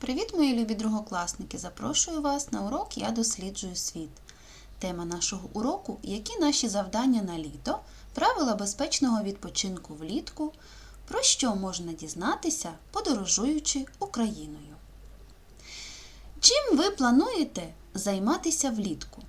Привіт, мої любі другокласники! Запрошую вас на урок Я досліджую світ. Тема нашого уроку які наші завдання на літо, правила безпечного відпочинку влітку, про що можна дізнатися, подорожуючи Україною. Чим ви плануєте займатися влітку?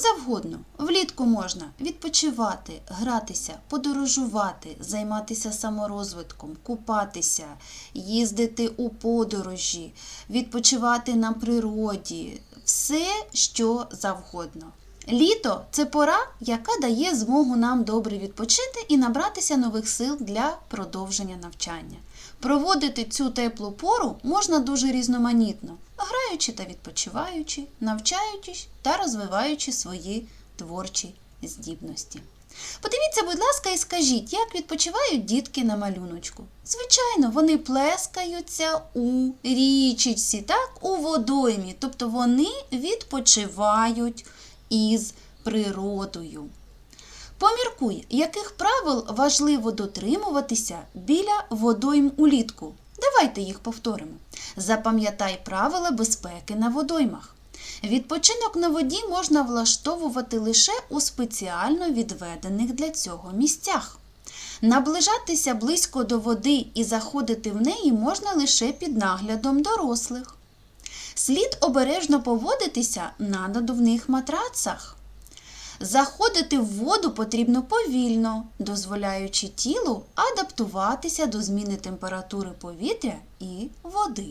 Завгодно. Влітку можна відпочивати, гратися, подорожувати, займатися саморозвитком, купатися, їздити у подорожі, відпочивати на природі, все, що завгодно. Літо це пора, яка дає змогу нам добре відпочити і набратися нових сил для продовження навчання. Проводити цю теплу пору можна дуже різноманітно, граючи та відпочиваючи, навчаючись та розвиваючи свої творчі здібності. Подивіться, будь ласка, і скажіть, як відпочивають дітки на малюночку. Звичайно, вони плескаються у річечці, так, у водоймі, тобто вони відпочивають із природою. Поміркуй, яких правил важливо дотримуватися біля водойм улітку. Давайте їх повторимо. Запам'ятай правила безпеки на водоймах. Відпочинок на воді можна влаштовувати лише у спеціально відведених для цього місцях. Наближатися близько до води і заходити в неї можна лише під наглядом дорослих. Слід обережно поводитися на надувних матрацах. Заходити в воду потрібно повільно, дозволяючи тілу адаптуватися до зміни температури повітря і води.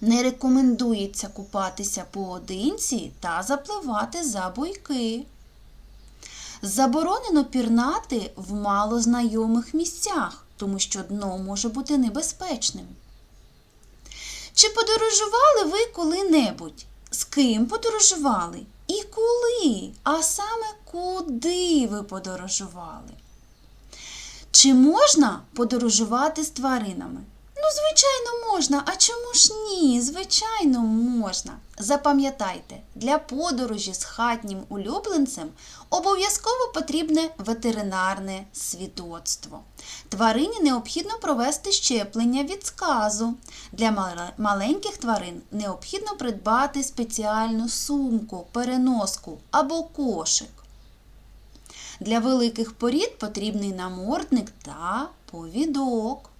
Не рекомендується купатися поодинці та запливати за буйки. Заборонено пірнати в малознайомих місцях, тому що дно може бути небезпечним. Чи подорожували ви коли-небудь? З ким подорожували? І коли? А саме куди ви подорожували? Чи можна подорожувати з тваринами? Ну, звичайно, можна. А чому ж ні? Звичайно, можна. Запам'ятайте, для подорожі з хатнім улюбленцем обов'язково потрібне ветеринарне свідоцтво. Тварині необхідно провести щеплення від сказу. Для маленьких тварин необхідно придбати спеціальну сумку, переноску або кошик. Для великих порід потрібний намордник та повідок.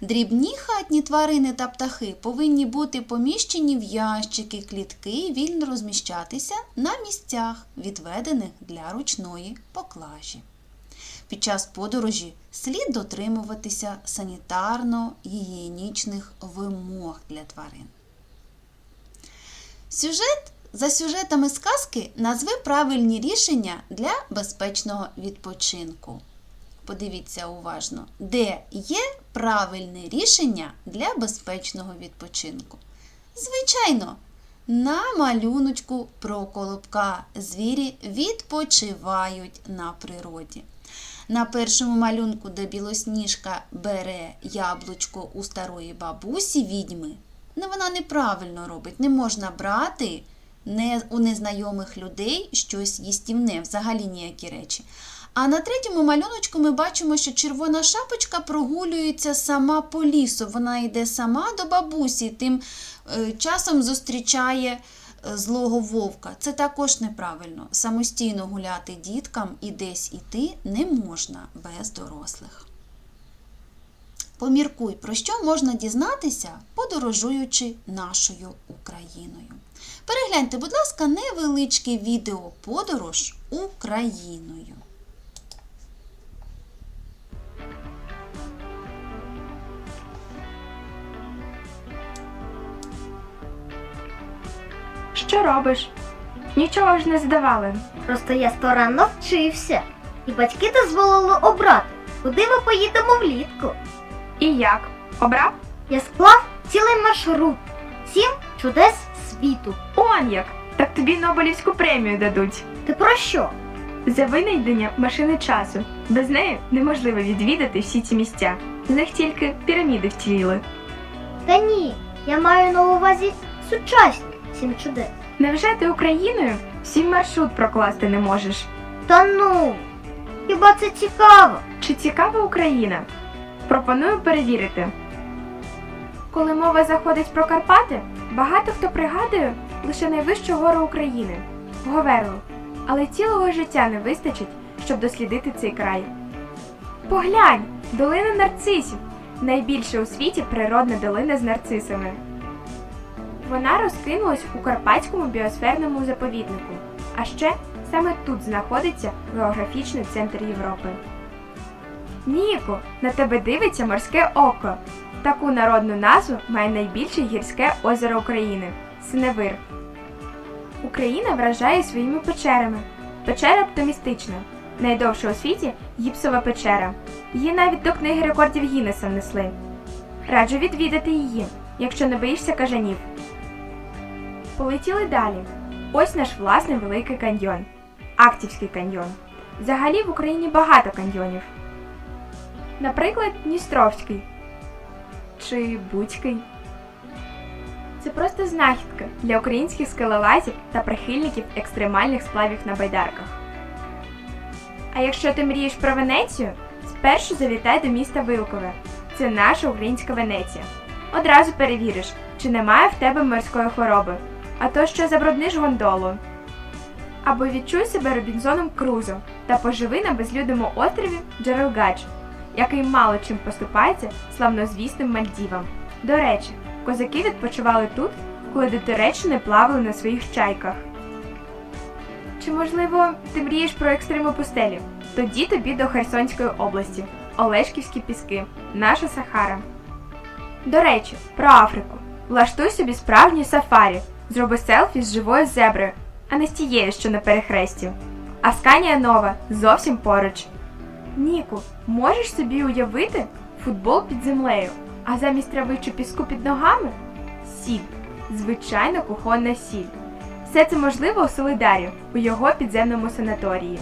Дрібні хатні тварини та птахи повинні бути поміщені в ящики, клітки і вільно розміщатися на місцях, відведених для ручної поклажі. Під час подорожі слід дотримуватися санітарно-гігієнічних вимог для тварин. Сюжет за сюжетами сказки назви правильні рішення для безпечного відпочинку. Подивіться уважно, де є правильне рішення для безпечного відпочинку. Звичайно, на малюночку про колобка звірі відпочивають на природі. На першому малюнку, де білосніжка бере яблучко у старої бабусі відьми, ну вона неправильно робить. Не можна брати у незнайомих людей щось їстівне, взагалі ніякі речі. А на третьому малюночку ми бачимо, що червона шапочка прогулюється сама по лісу. Вона йде сама до бабусі, тим е, часом зустрічає е, злого вовка. Це також неправильно. Самостійно гуляти діткам і десь іти не можна без дорослих. Поміркуй, про що можна дізнатися, подорожуючи нашою Україною. Перегляньте, будь ласка, невеличке відео подорож Україною. Що робиш? Нічого ж не здавали. Просто я старанно вчився, і батьки дозволили обрати, куди ми поїдемо влітку. І як? Обрав? Я склав цілий маршрут, сім чудес світу. Он як! Так тобі Нобелівську премію дадуть. Ти про що? За винайдення машини часу. Без неї неможливо відвідати всі ці місця. З них тільки піраміди вціліли. Та ні, я маю на увазі сучасні сім чудес. Невже ти Україною всі маршрут прокласти не можеш? Та ну, хіба це цікаво? Чи цікава Україна? Пропоную перевірити. Коли мова заходить про Карпати, багато хто пригадує лише найвищу гору України Говерлу. Але цілого життя не вистачить, щоб дослідити цей край. Поглянь, долина нарцисів найбільша у світі природна долина з нарцисами. Вона розкинулась у Карпатському біосферному заповіднику, а ще саме тут знаходиться географічний центр Європи. Ніко, на тебе дивиться морське око. Таку народну назву має найбільше гірське озеро України Синевир. Україна вражає своїми печерами. Печера оптимістична. Найдовша у світі гіпсова печера. Її навіть до книги рекордів Гіннеса внесли. Раджу відвідати її, якщо не боїшся кажанів. Полетіли далі. Ось наш власний великий каньйон. Актівський каньйон. Взагалі в Україні багато каньйонів. Наприклад, Дністровський чи Буцький. Це просто знахідка для українських скелелазів та прихильників екстремальних сплавів на байдарках. А якщо ти мрієш про Венецію, спершу завітай до міста Вилкове. Це наша українська Венеція. Одразу перевіриш, чи немає в тебе морської хвороби, а то що забрудниш гондолу. Або відчуй себе Робінзоном Крузо та поживи на безлюдному острові Джерелгач, який мало чим поступається славнозвісним Мальдівам. До речі, козаки відпочивали тут, коли до Туреччини плавали на своїх чайках. Чи можливо ти мрієш про екстриму пустелі? Тоді тобі до Херсонської області, Олешківські піски, наша Сахара. До речі, про Африку. Влаштуй собі справжній сафарі, зроби селфі з живою зеброю, а не з тією, що на перехресті. Асканія нова зовсім поруч. Ніку, можеш собі уявити футбол під землею, а замість трави чи піску під ногами сіль, звичайна кухонна сіль. Все це можливо у Солидарі, у його підземному санаторії.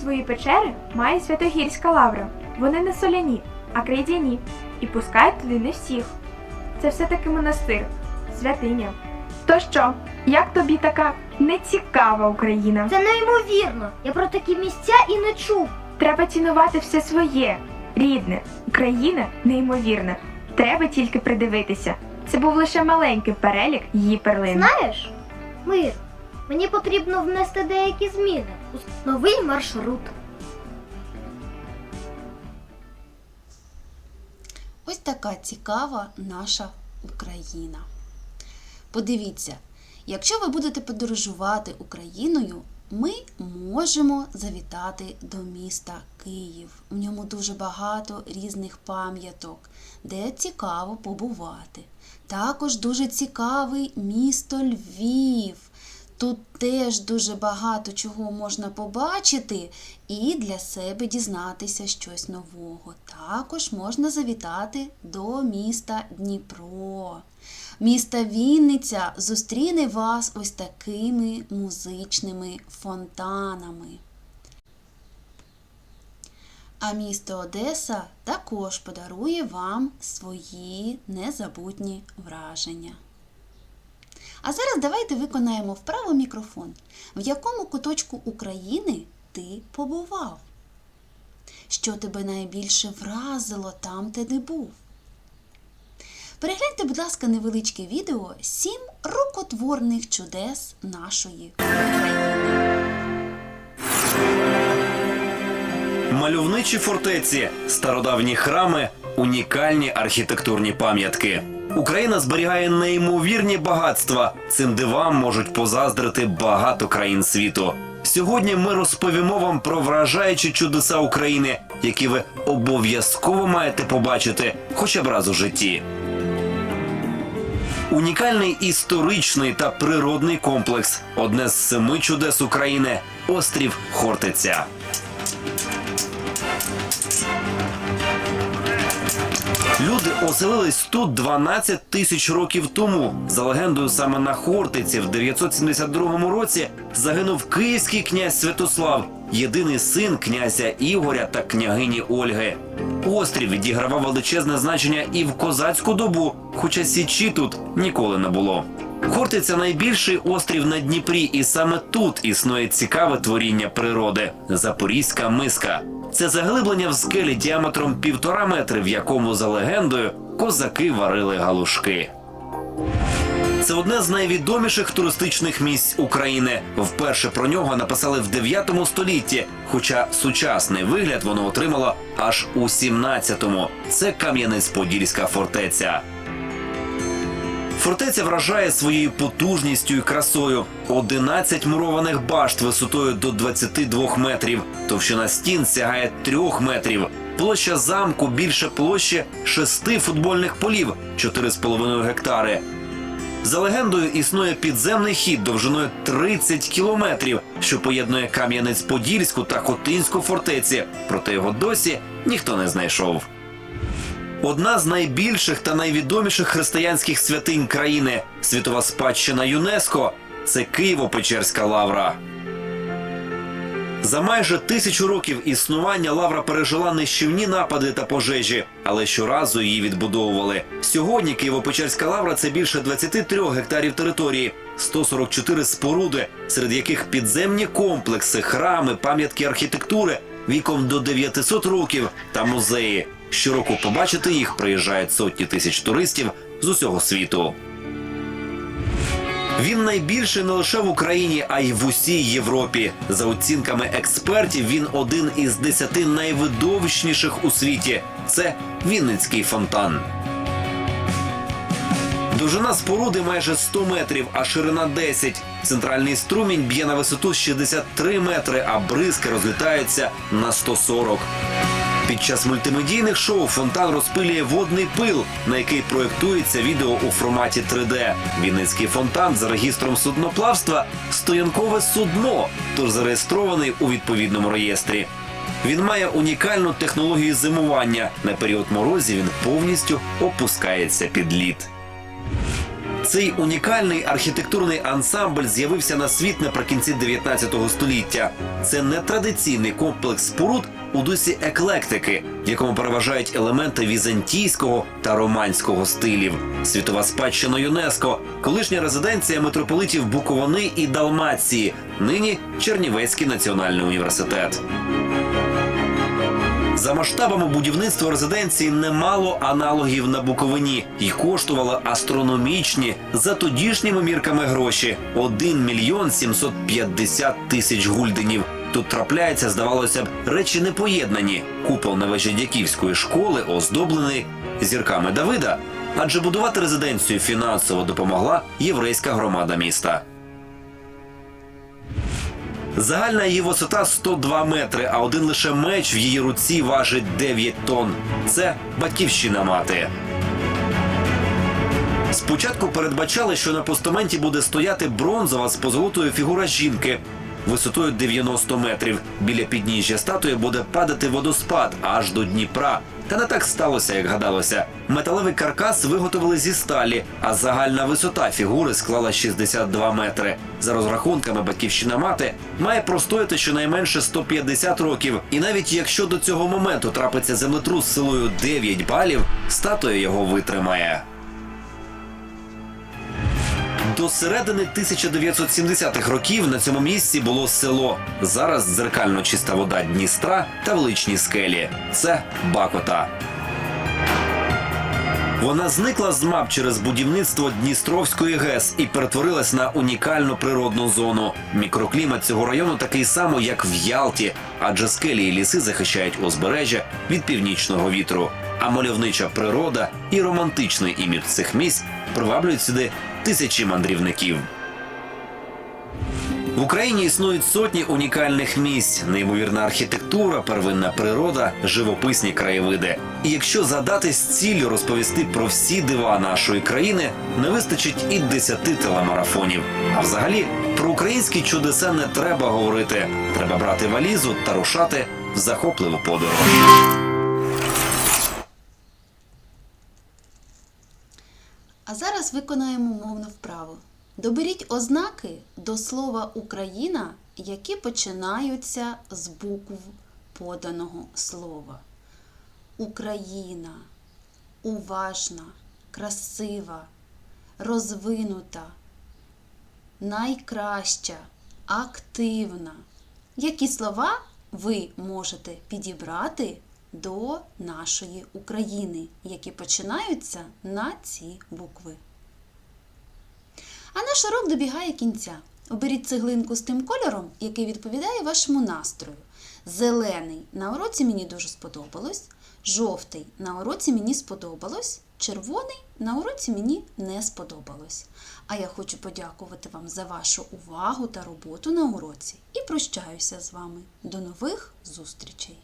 Свої печери має Святогірська лавра. Вони не соляні, а крейдяні, і пускають туди не всіх. Це все-таки монастир, святиня. То що, як тобі така нецікава Україна? Це неймовірно. Я про такі місця і не чув. Треба цінувати все своє, рідне. Україна неймовірна. Треба тільки придивитися. Це був лише маленький перелік її перлин. Знаєш, мир, мені потрібно внести деякі зміни у новий маршрут. Ось така цікава наша Україна. Подивіться, якщо ви будете подорожувати Україною, ми можемо завітати до міста Київ. В ньому дуже багато різних пам'яток, де цікаво побувати. Також дуже цікавий місто Львів. Тут теж дуже багато чого можна побачити і для себе дізнатися щось нового. Також можна завітати до міста Дніпро. Місто Вінниця зустріне вас ось такими музичними фонтанами. А місто Одеса також подарує вам свої незабутні враження. А зараз давайте виконаємо вправо мікрофон. В якому куточку України ти побував? Що тебе найбільше вразило там, де ти був? Перегляньте, будь ласка, невеличке відео Сім рукотворних чудес нашої України. Мальовничі фортеці, стародавні храми, унікальні архітектурні пам'ятки. Україна зберігає неймовірні багатства. Цим дивам можуть позаздрити багато країн світу. Сьогодні ми розповімо вам про вражаючі чудеса України, які ви обов'язково маєте побачити хоча б раз у житті. Унікальний історичний та природний комплекс одне з семи чудес України острів Хортиця. Люди оселились тут 12 тисяч років тому. За легендою, саме на Хортиці в 972 році загинув київський князь Святослав, єдиний син князя Ігоря та княгині Ольги. Острів відігравав величезне значення і в козацьку добу, хоча січі тут ніколи не було. Хортиця найбільший острів на Дніпрі, і саме тут існує цікаве творіння природи Запорізька миска. Це заглиблення в скелі діаметром півтора метри, в якому, за легендою, козаки варили галушки. Це одне з найвідоміших туристичних місць України. Вперше про нього написали в 9 столітті, хоча сучасний вигляд воно отримало аж у 17-му. Це Кам'янець-Подільська фортеця. Фортеця вражає своєю потужністю і красою. 11 мурованих башт висотою до 22 метрів. Товщина стін сягає 3 метрів. Площа замку більше площі 6 футбольних полів 4,5 гектари. За легендою, існує підземний хід довжиною 30 кілометрів, що поєднує Кам'янець-Подільську та Хотинську фортеці. Проте його досі ніхто не знайшов. Одна з найбільших та найвідоміших християнських святинь країни світова спадщина ЮНЕСКО це Києво-Печерська лавра. За майже тисячу років існування лавра пережила нищівні напади та пожежі, але щоразу її відбудовували. Сьогодні Києво-Печерська лавра це більше 23 гектарів території, 144 споруди, серед яких підземні комплекси, храми, пам'ятки архітектури віком до 900 років та музеї. Щороку побачити їх приїжджають сотні тисяч туристів з усього світу. Він найбільший не лише в Україні, а й в усій Європі. За оцінками експертів, він один із десяти найвидовищніших у світі. Це Вінницький фонтан. Довжина споруди майже 100 метрів, а ширина 10. Центральний струмінь б'є на висоту 63 метри, а бризки розлітаються на 140. Під час мультимедійних шоу фонтан розпилює водний пил, на який проєктується відео у форматі 3D. Вінницький фонтан за регістром судноплавства стоянкове судно, тож зареєстрований у відповідному реєстрі. Він має унікальну технологію зимування. На період морозів він повністю опускається під лід. Цей унікальний архітектурний ансамбль з'явився на світ наприкінці 19 століття. Це нетрадиційний комплекс споруд у дусі еклектики, в якому переважають елементи візантійського та романського стилів. Світова спадщина ЮНЕСКО, колишня резиденція митрополитів Буковини і Далмації, нині Чернівецький національний університет. За масштабами будівництва резиденції немало аналогів на Буковині і коштувало астрономічні за тодішніми мірками гроші 1 мільйон 750 тисяч гульденів. Тут трапляється, здавалося б, речі непоєднані. Купол на вежі Дяківської школи оздоблений зірками Давида, адже будувати резиденцію фінансово допомогла єврейська громада міста. Загальна її висота 102 метри, а один лише меч в її руці важить 9 тонн. Це батьківщина мати. Спочатку передбачали, що на постаменті буде стояти бронзова з позолотою фігура жінки висотою 90 метрів. Біля підніжжя статуї буде падати водоспад аж до Дніпра. Та не так сталося, як гадалося. Металевий каркас виготовили зі сталі, а загальна висота фігури склала 62 метри. За розрахунками батьківщина мати має простояти щонайменше 150 років. І навіть якщо до цього моменту трапиться землетрус силою 9 балів, статуя його витримає. До середини 1970-х років на цьому місці було село. Зараз дзеркально чиста вода Дністра та величні скелі. Це Бакота. Вона зникла з мап через будівництво Дністровської ГЕС і перетворилась на унікальну природну зону. Мікроклімат цього району такий самий, як в Ялті, адже скелі і ліси захищають узбережжя від північного вітру. А мальовнича природа і романтичний імідж цих місць приваблюють сюди тисячі мандрівників. В Україні існують сотні унікальних місць, неймовірна архітектура, первинна природа, живописні краєвиди. І якщо задатись ціллю розповісти про всі дива нашої країни, не вистачить і десяти телемарафонів. А взагалі про українські чудеса не треба говорити. Треба брати валізу та рушати в захопливу подорож. А зараз виконаємо мовну вправу. Доберіть ознаки до слова Україна, які починаються з букв поданого слова. Україна, уважна, красива, розвинута, найкраща, активна. Які слова ви можете підібрати до нашої України, які починаються на ці букви. А наш урок добігає кінця. Оберіть цеглинку з тим кольором, який відповідає вашому настрою. Зелений на уроці мені дуже сподобалось, жовтий на уроці мені сподобалось, червоний на уроці мені не сподобалось. А я хочу подякувати вам за вашу увагу та роботу на уроці і прощаюся з вами. До нових зустрічей!